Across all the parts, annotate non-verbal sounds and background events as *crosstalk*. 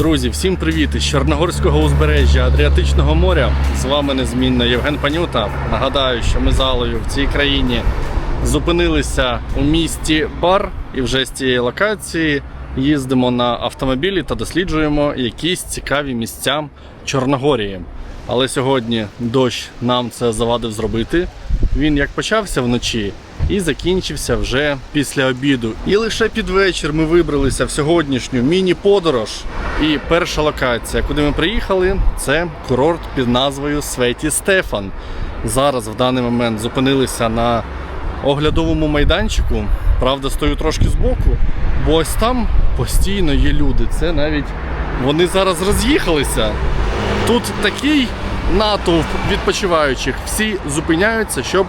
Друзі, всім привіт із Чорногорського узбережжя Адріатичного моря. З вами незмінно Євген Панюта. Нагадаю, що ми з Алою в цій країні зупинилися у місті Бар і вже з цієї локації їздимо на автомобілі та досліджуємо якісь цікаві місця Чорногорії. Але сьогодні дощ нам це завадив зробити. Він як почався вночі і закінчився вже після обіду. І лише під вечір ми вибралися в сьогоднішню міні-подорож. І перша локація, куди ми приїхали, це курорт під назвою Светі Стефан. Зараз в даний момент зупинилися на оглядовому майданчику. Правда, стою трошки збоку, бо ось там постійно є люди. Це навіть вони зараз роз'їхалися. Тут такий натовп відпочиваючих. Всі зупиняються, щоб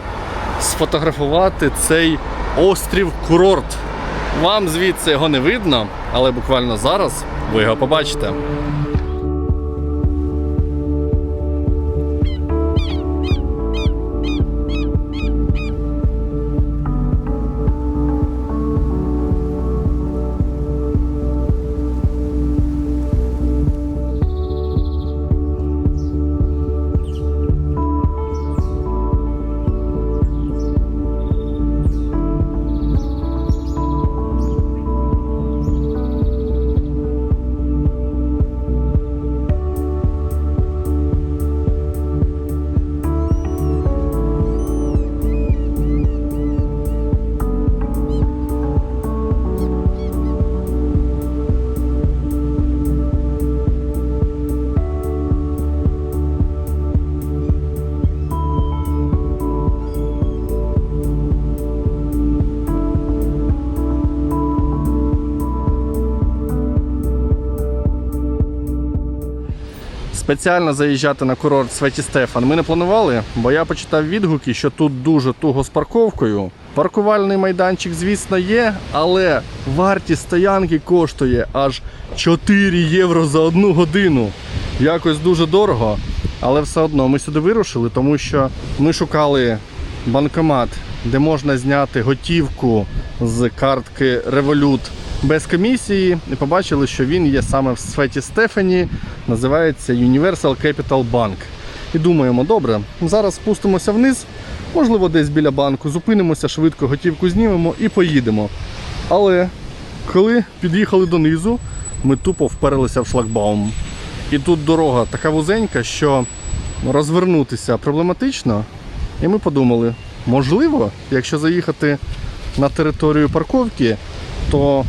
сфотографувати цей острів курорт. Вам звідси його не видно, але буквально зараз ви його побачите. Спеціально заїжджати на курорт Светі Стефан ми не планували, бо я почитав відгуки, що тут дуже туго з парковкою. Паркувальний майданчик, звісно, є, але вартість стоянки коштує аж 4 євро за одну годину. Якось дуже дорого. Але все одно ми сюди вирушили, тому що ми шукали банкомат, де можна зняти готівку з картки Revolut без комісії, і побачили, що він є саме в Светі Стефані, називається Universal Capital Bank. І думаємо, добре, зараз спустимося вниз, можливо, десь біля банку, зупинимося, швидко готівку знімемо і поїдемо. Але коли під'їхали донизу, ми тупо вперлися в шлагбаум. І тут дорога така вузенька, що розвернутися проблематично. І ми подумали, можливо, якщо заїхати на територію парковки, то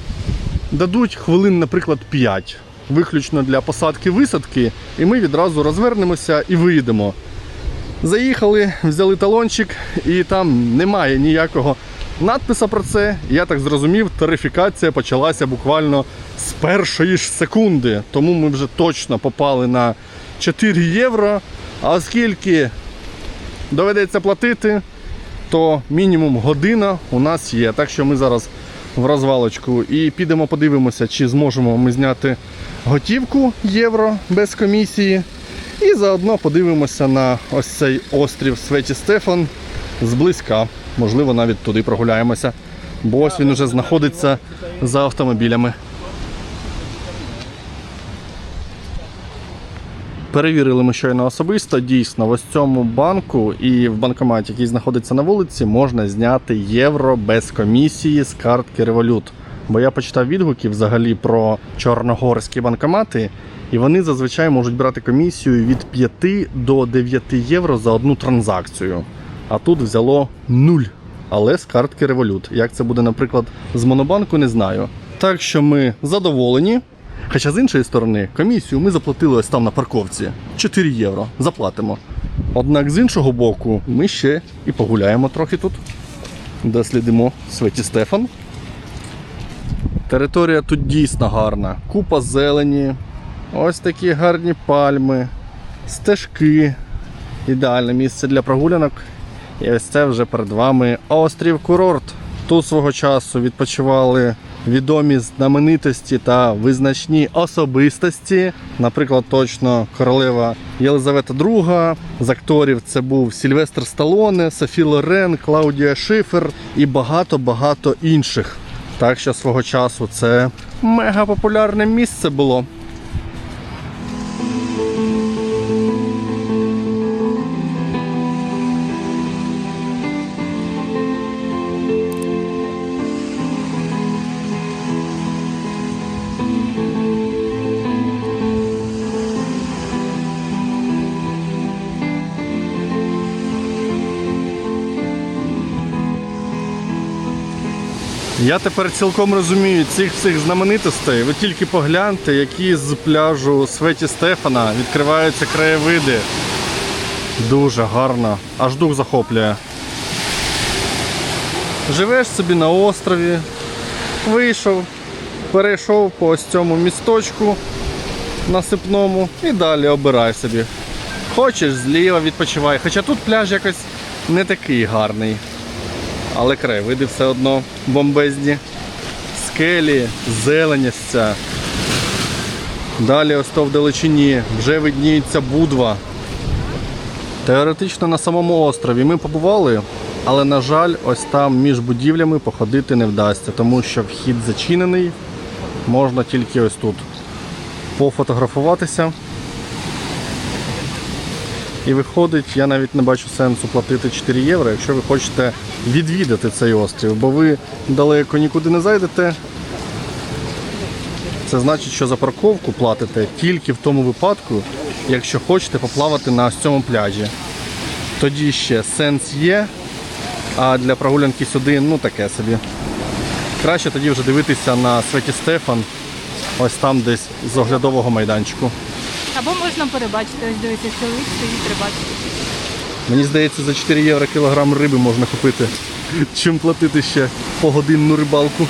дадуть хвилин, наприклад, 5, виключно для посадки висадки, і ми відразу розвернемося і виїдемо. Заїхали, взяли талончик, і там немає ніякого надписа про це. Я так зрозумів, тарифікація почалася буквально з першої ж секунди. Тому ми вже точно попали на 4 євро. А оскільки доведеться платити, то мінімум година у нас є. Так що ми зараз в розвалочку і підемо подивимося, чи зможемо ми зняти готівку євро без комісії. І заодно подивимося на ось цей острів Светі Стефан зблизька. Можливо, навіть туди прогуляємося, бо ось він уже знаходиться за автомобілями. Перевірили ми щойно особисто. Дійсно, в ось цьому банку і в банкоматі, який знаходиться на вулиці, можна зняти євро без комісії з картки Revolut. Бо я почитав відгуки взагалі про чорногорські банкомати, і вони зазвичай можуть брати комісію від 5 до 9 євро за одну транзакцію. А тут взяло 0, але з картки Revolut. Як це буде, наприклад, з монобанку, не знаю. Так що ми задоволені. Хоча з іншої сторони, комісію ми заплатили ось там на парковці 4 євро. Заплатимо. Однак з іншого боку, ми ще і погуляємо трохи тут. Дослідимо Светі Стефан. Територія тут дійсно гарна. Купа зелені, ось такі гарні пальми, стежки. Ідеальне місце для прогулянок. І ось це вже перед вами острів Курорт. Тут свого часу відпочивали відомі знаменитості та визначні особистості. Наприклад, точно королева Єлизавета II. З акторів це був Сільвестр Сталоне, Софі Лорен, Клаудія Шифер і багато-багато інших. Так що свого часу це мега популярне місце було. Я тепер цілком розумію цих всіх знаменитостей. Ви тільки погляньте, які з пляжу Светі Стефана відкриваються краєвиди. Дуже гарно, аж дух захоплює. Живеш собі на острові, вийшов, перейшов по ось цьому місточку насипному і далі обирай собі. Хочеш зліва відпочивай. Хоча тут пляж якось не такий гарний. Але краєвиди все одно бомбезні. Скелі, зеленястя. Далі ось то в далечині вже видніється Будва. Теоретично на самому острові ми побували, але, на жаль, ось там між будівлями походити не вдасться, тому що вхід зачинений. Можна тільки ось тут пофотографуватися. І виходить, я навіть не бачу сенсу платити 4 євро, якщо ви хочете відвідати цей острів, бо ви далеко нікуди не зайдете. Це значить, що за парковку платите тільки в тому випадку, якщо хочете поплавати на цьому пляжі. Тоді ще сенс є, а для прогулянки сюди ну таке собі. Краще тоді вже дивитися на Светі Стефан, ось там десь з оглядового майданчику. Або можна перебачити, ось дивіться, чоловік стоїть рибачить. Мені здається, за 4 євро кілограм риби можна купити, чим платити ще погодинну рибалку.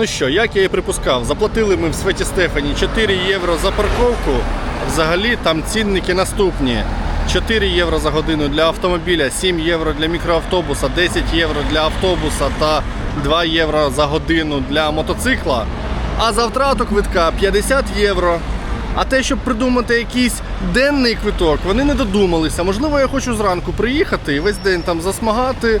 Ну що, як я і припускав, заплатили ми в Светі Стефані 4 євро за парковку. Взагалі там цінники наступні. 4 євро за годину для автомобіля, 7 євро для мікроавтобуса, 10 євро для автобуса та 2 євро за годину для мотоцикла. А за втрату квитка 50 євро. А те, щоб придумати якийсь денний квиток, вони не додумалися. Можливо, я хочу зранку приїхати і весь день там засмагати,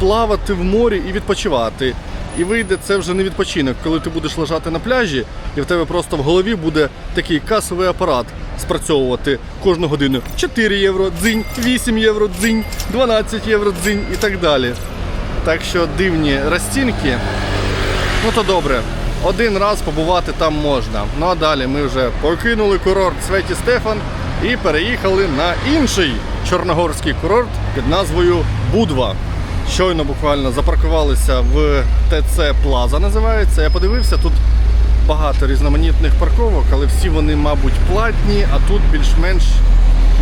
плавати в морі і відпочивати. І вийде це вже не відпочинок, коли ти будеш лежати на пляжі, і в тебе просто в голові буде такий касовий апарат спрацьовувати кожну годину. 4 євро дзинь, 8 євро дзинь, 12 євро дзинь і так далі. Так що дивні розцінки. Ну то добре. Один раз побувати там можна. Ну а далі ми вже покинули курорт Светі Стефан і переїхали на інший чорногорський курорт під назвою Будва. Щойно буквально запаркувалися в ТЦ Плаза, називається. Я подивився, тут багато різноманітних парковок, але всі вони, мабуть, платні, а тут більш-менш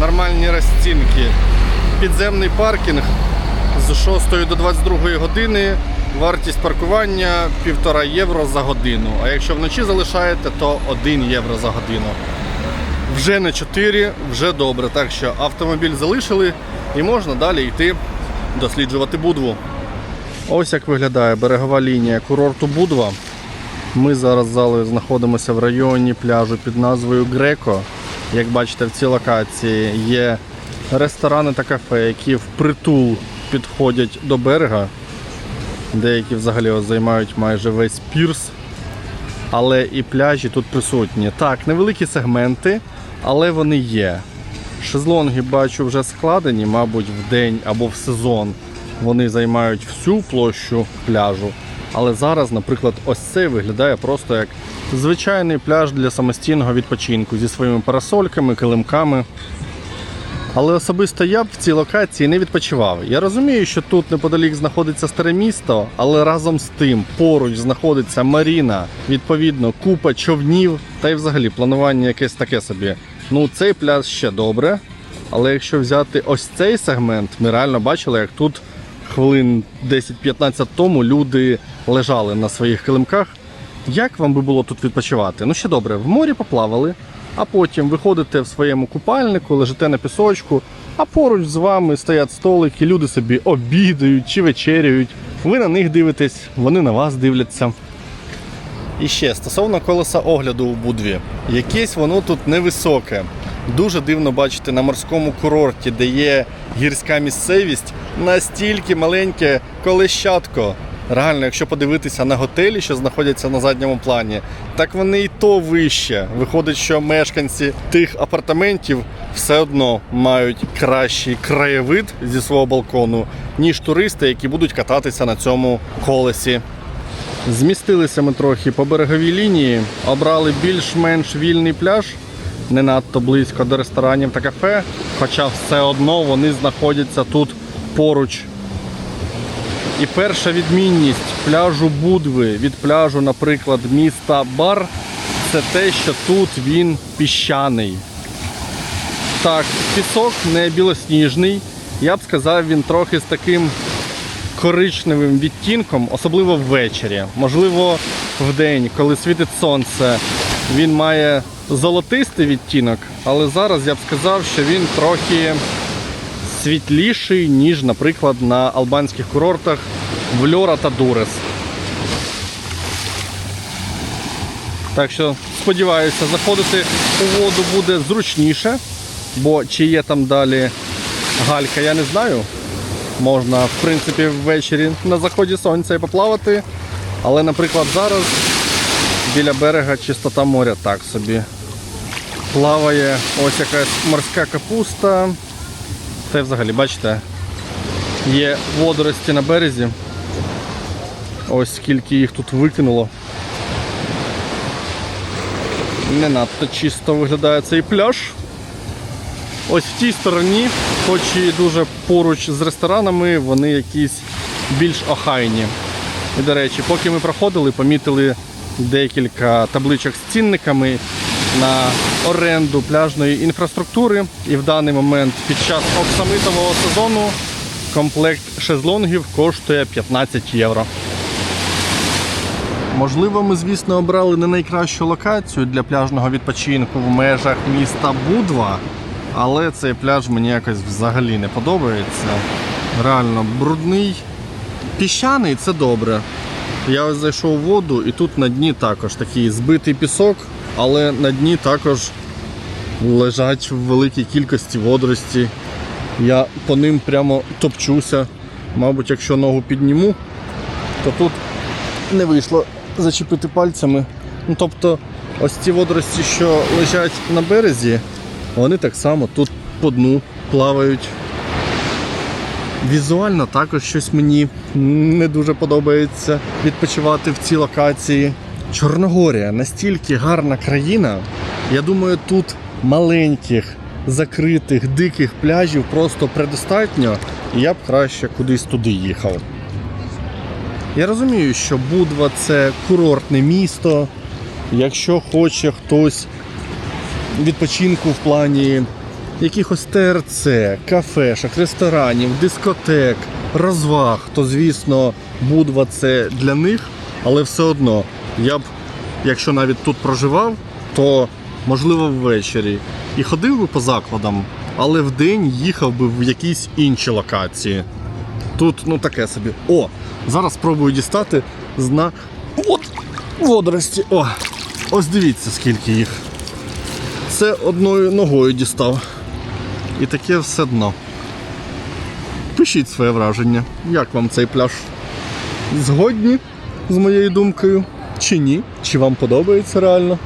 нормальні розцінки. Підземний паркінг з 6 до 22 години. Вартість паркування 1,5 євро за годину. А якщо вночі залишаєте, то 1 євро за годину. Вже не 4, вже добре. Так що автомобіль залишили і можна далі йти досліджувати Будву. Ось як виглядає берегова лінія курорту Будва. Ми зараз знаходимося в районі пляжу під назвою Греко. Як бачите, в цій локації є ресторани та кафе, які впритул підходять до берега. Деякі взагалі займають майже весь пірс. Але і пляжі тут присутні. Так, невеликі сегменти, але вони є. Шезлонги бачу вже складені, мабуть, в день або в сезон. Вони займають всю площу пляжу. Але зараз, наприклад, ось цей виглядає просто як звичайний пляж для самостійного відпочинку зі своїми парасольками, килимками. Але особисто я б в цій локації не відпочивав. Я розумію, що тут неподалік знаходиться старе місто, але разом з тим поруч знаходиться маріна, відповідно, купа човнів та й взагалі планування якесь таке собі. Ну, цей пляж ще добре. Але якщо взяти ось цей сегмент, ми реально бачили, як тут хвилин 10-15 тому люди лежали на своїх килимках. Як вам би було тут відпочивати? Ну ще добре, в морі поплавали, а потім виходите в своєму купальнику, лежите на пісочку, а поруч з вами стоять столики, люди собі обідають чи вечеряють. Ви на них дивитесь, вони на вас дивляться. І ще стосовно колеса огляду у Будві. Якесь воно тут невисоке. Дуже дивно бачити на морському курорті, де є гірська місцевість, настільки маленьке колещатко. Реально, якщо подивитися на готелі, що знаходяться на задньому плані, так вони і то вище. Виходить, що мешканці тих апартаментів все одно мають кращий краєвид зі свого балкону, ніж туристи, які будуть кататися на цьому колесі. Змістилися ми трохи по береговій лінії, обрали більш-менш вільний пляж, не надто близько до ресторанів та кафе, хоча все одно вони знаходяться тут поруч. І перша відмінність пляжу Будви від пляжу, наприклад, міста Бар, це те, що тут він піщаний. Так, пісок не білосніжний. Я б сказав, він трохи з таким коричневим відтінком, особливо ввечері. Можливо, вдень, коли світить сонце, він має золотистий відтінок, але зараз я б сказав, що він трохи світліший, ніж, наприклад, на албанських курортах в Льора та Дурес. Так що сподіваюся, заходити у воду буде зручніше, бо чи є там далі галька, я не знаю. Можна, в принципі, ввечері на заході сонця і поплавати. Але, наприклад, зараз біля берега чистота моря так собі. Плаває ось якась морська капуста. Та й взагалі, бачите, є водорості на березі. Ось скільки їх тут викинуло. Не надто чисто виглядає цей пляж. Ось в тій стороні, хоч і дуже поруч з ресторанами, вони якісь більш охайні. І, до речі, поки ми проходили, помітили декілька табличок з цінниками на оренду пляжної інфраструктури. І в даний момент під час оксамитового сезону комплект шезлонгів коштує 15 євро. Можливо, ми, звісно, обрали не найкращу локацію для пляжного відпочинку в межах міста Будва, але цей пляж мені якось взагалі не подобається. Реально брудний. Піщаний це добре. Я ось зайшов у воду і тут на дні також такий збитий пісок, але на дні також лежать в великій кількості водорості. Я по ним прямо топчуся. Мабуть, якщо ногу підніму, то тут не вийшло зачепити пальцями. Ну, тобто, ось ці водорості, що лежать на березі, вони так само тут по дну плавають. Візуально також щось мені не дуже подобається відпочивати в цій локації. Чорногорія настільки гарна країна. Я думаю, тут маленьких, закритих, диких пляжів просто предостатньо, і я б краще кудись туди їхав. Я розумію, що Будва це курортне місто. Якщо хоче хтось відпочинку в плані якихось ТРЦ, кафешок, ресторанів, дискотек, розваг, то звісно, Будва це для них, але все одно я б, якщо навіть тут проживав, то можливо ввечері і ходив би по закладам, але вдень їхав би в якісь інші локації. Тут ну таке собі. О, зараз спробую дістати з на. От водорості. О! Ось дивіться, скільки їх. Це одною ногою дістав. І таке все дно. Пишіть своє враження. Як вам цей пляж? Згодні з моєю думкою? Чи ні? Чи вам подобається реально?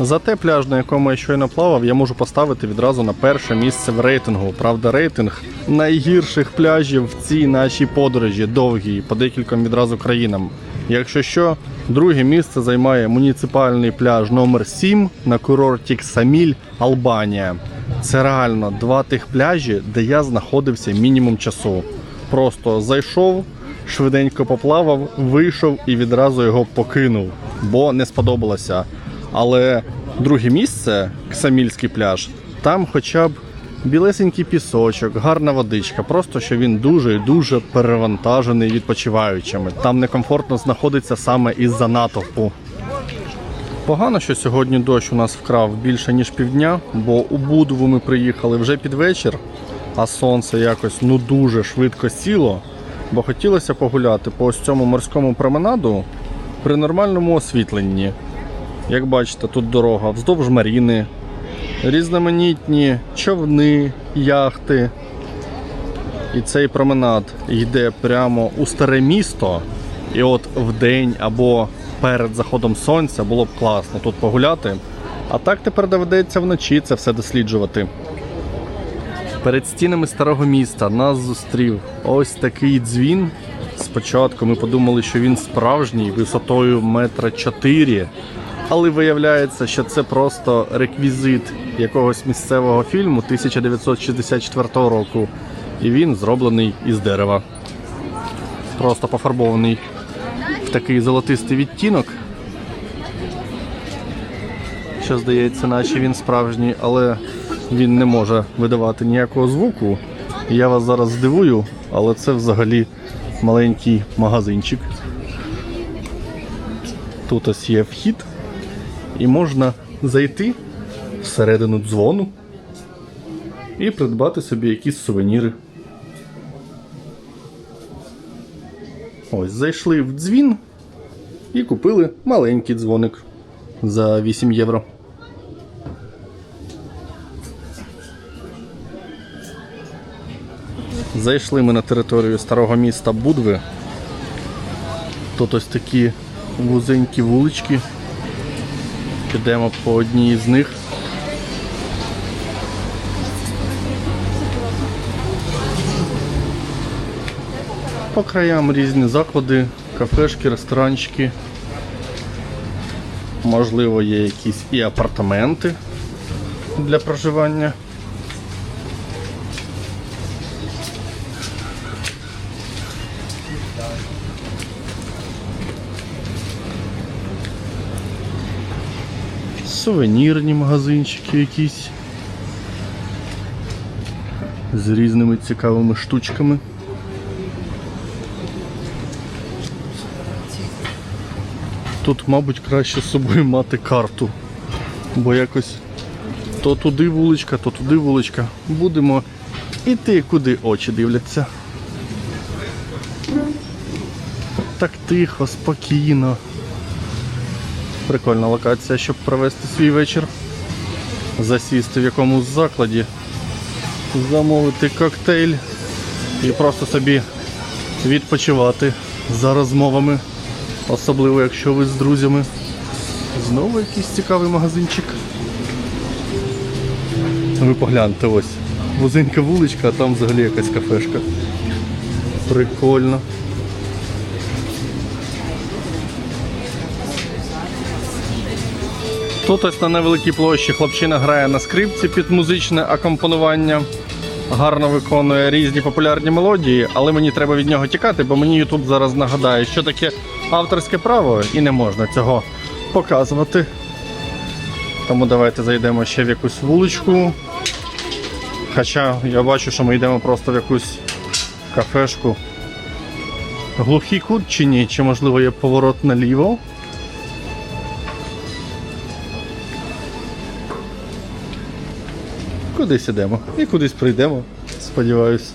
За те пляж, на якому я щойно плавав, я можу поставити відразу на перше місце в рейтингу. Правда, рейтинг найгірших пляжів в цій нашій подорожі довгій по декільком відразу країнам. Якщо що, друге місце займає муніципальний пляж номер 7 на курорті Ксаміль, Албанія. Це реально два тих пляжі, де я знаходився мінімум часу. Просто зайшов, швиденько поплавав, вийшов і відразу його покинув, бо не сподобалося. Але друге місце, Ксамільський пляж, там хоча б білесенький пісочок, гарна водичка. Просто що він дуже і дуже перевантажений відпочиваючими. Там некомфортно знаходиться саме із-за натовпу. Погано, що сьогодні дощ у нас вкрав більше ніж півдня, бо у Будову ми приїхали вже під вечір, а сонце якось ну дуже швидко сіло. Бо хотілося погуляти по ось цьому морському променаду при нормальному освітленні. Як бачите, тут дорога вздовж маріни, різноманітні човни, яхти. І цей променад йде прямо у старе місто. І от вдень або перед заходом сонця було б класно тут погуляти. А так тепер доведеться вночі це все досліджувати. Перед стінами старого міста нас зустрів ось такий дзвін. Спочатку ми подумали, що він справжній висотою метра чотири, але виявляється, що це просто реквізит якогось місцевого фільму 1964 року. І він зроблений із дерева. Просто пофарбований в такий золотистий відтінок. Що здається, наче він справжній, але він не може видавати ніякого звуку. Я вас зараз здивую, але це взагалі маленький магазинчик. Тут ось є вхід, і можна зайти всередину дзвону і придбати собі якісь сувеніри. Ось зайшли в дзвін і купили маленький дзвоник за 8 євро. Зайшли ми на територію старого міста Будви. Тут ось такі вузенькі вулички. Підемо по одній з них. По краям різні заклади, кафешки, ресторанчики. Можливо, є якісь і апартаменти для проживання. Сувенірні магазинчики якісь. З різними цікавими штучками. Тут, мабуть, краще з собою мати карту. Бо якось то туди вуличка, то туди вуличка. Будемо іти, куди очі дивляться. Так тихо, спокійно. Прикольна локація, щоб провести свій вечір. Засісти в якомусь закладі, замовити коктейль і просто собі відпочивати за розмовами. Особливо, якщо ви з друзями. Знову якийсь цікавий магазинчик. Ви погляньте ось. Вузенька вуличка, а там взагалі якась кафешка. Прикольно. Тут ось на невеликій площі хлопчина грає на скрипці під музичне акомпонування. Гарно виконує різні популярні мелодії, але мені треба від нього тікати, бо мені YouTube зараз нагадає, що таке авторське право, і не можна цього показувати. Тому давайте зайдемо ще в якусь вуличку. Хоча я бачу, що ми йдемо просто в якусь кафешку. Глухий кут чи ні? Чи можливо є поворот наліво? Кудись ідемо і кудись прийдемо, сподіваюсь.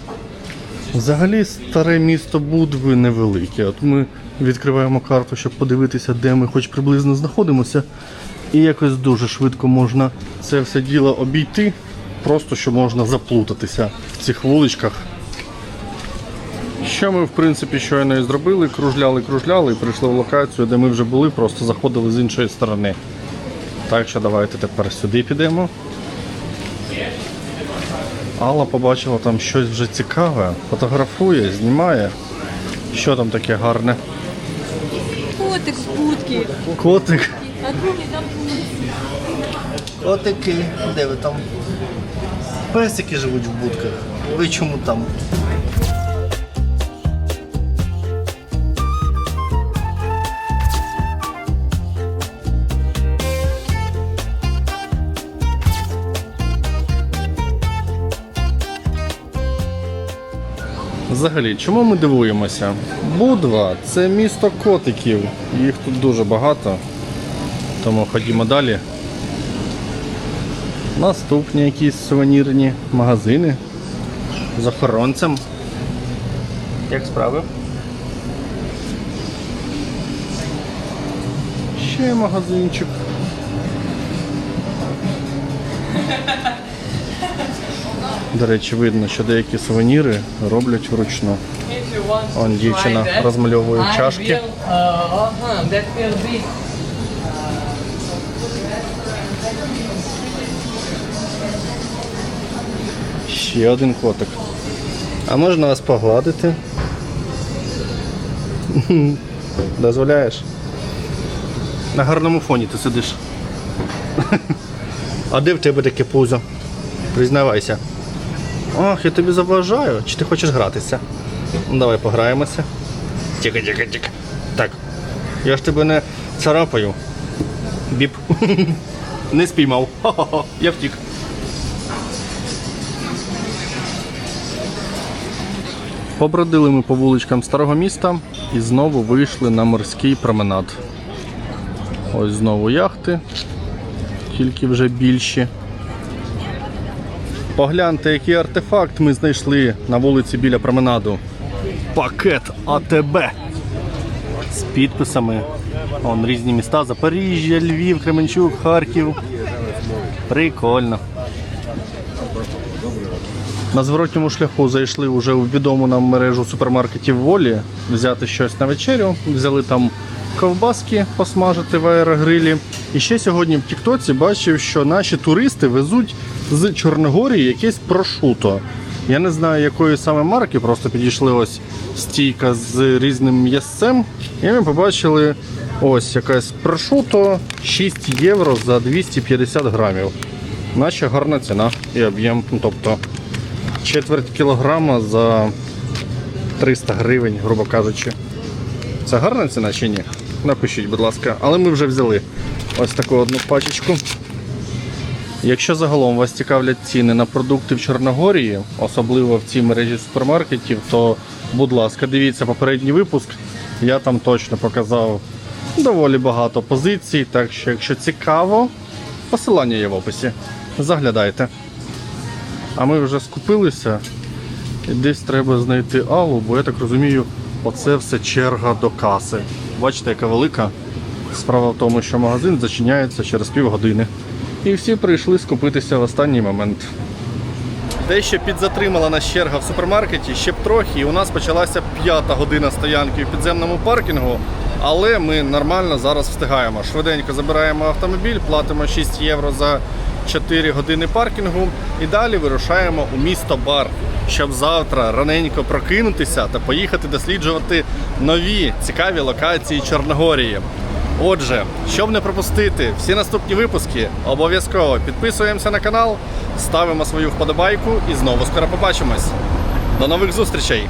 Взагалі старе місто Будви невелике. От ми відкриваємо карту, щоб подивитися, де ми хоч приблизно знаходимося. І якось дуже швидко можна це все діло обійти, просто що можна заплутатися в цих вуличках. Що ми, в принципі, щойно і зробили, кружляли, кружляли і прийшли в локацію, де ми вже були, просто заходили з іншої сторони. Так що давайте тепер сюди підемо. Алла побачила там щось вже цікаве, фотографує, знімає. Що там таке гарне? Котик з будки. Котик. А другий там Котики, де ви там? Песики живуть в будках. Ви чому там? Взагалі, чому ми дивуємося? Будва це місто котиків. Їх тут дуже багато. Тому ходімо далі. Наступні якісь сувенірні магазини з охоронцем. Як справи? Ще магазинчик. До речі, видно, що деякі сувеніри роблять вручну. Он дівчина розмальовує чашки. That will be. Ще один котик. А можна вас погладити? *laughs* Дозволяєш? На гарному фоні ти сидиш. *laughs* А де в тебе таке пузо? Признавайся. Ох, я тобі заважаю. Чи ти хочеш гратися? Ну, давай пограємося. Тихо. Так. Я ж тебе не царапаю. Біп. *laughs* Не спіймав. Хо-хо-хо. Я втік. Побродили ми по вуличкам старого міста і знову вийшли на морський променад. Ось знову яхти, тільки вже більші. Погляньте, який артефакт ми знайшли на вулиці біля променаду. Пакет АТБ з підписами. Вон різні міста: Запоріжжя, Львів, Кременчук, Харків. Прикольно. На зворотньому шляху зайшли вже у відому нам мережу супермаркетів Волі взяти щось на вечерю. Взяли там ковбаски посмажити в аерогрилі. І ще сьогодні в Тіктоці бачив, що наші туристи везуть з Чорногорії якесь прошуто. Я не знаю, якої саме марки, просто підійшли ось стійка з різним м'ясцем. І ми побачили ось якась прошуто 6 євро за 250 грамів. Наче гарна ціна і об'єм. Ну, Тобто четверть кілограма за 300 гривень, грубо кажучи. Це гарна ціна чи ні? Напишіть, будь ласка. Але ми вже взяли ось таку одну пачечку. Якщо загалом вас цікавлять ціни на продукти в Чорногорії, особливо в цій мережі супермаркетів, то будь ласка, дивіться попередній випуск. Я там точно показав доволі багато позицій, так що, якщо цікаво, посилання є в описі. Заглядайте. А ми вже скупилися. Десь треба знайти Аллу, бо я так розумію, оце все черга до каси. Бачите, яка велика. Справа в тому, що магазин зачиняється через півгодини. І всі прийшли скупитися в останній момент. Дещо підзатримала нас черга в супермаркеті, ще б трохи, і у нас почалася п'ята година стоянки в підземному паркінгу. Але ми нормально зараз встигаємо. Швиденько забираємо автомобіль, платимо 6 євро за 4 години паркінгу і далі вирушаємо у місто Бар, щоб завтра раненько прокинутися та поїхати досліджувати нові цікаві локації Чорногорії. Отже, щоб не пропустити всі наступні випуски, обов'язково підписуємося на канал, ставимо свою вподобайку і знову скоро побачимось. До нових зустрічей!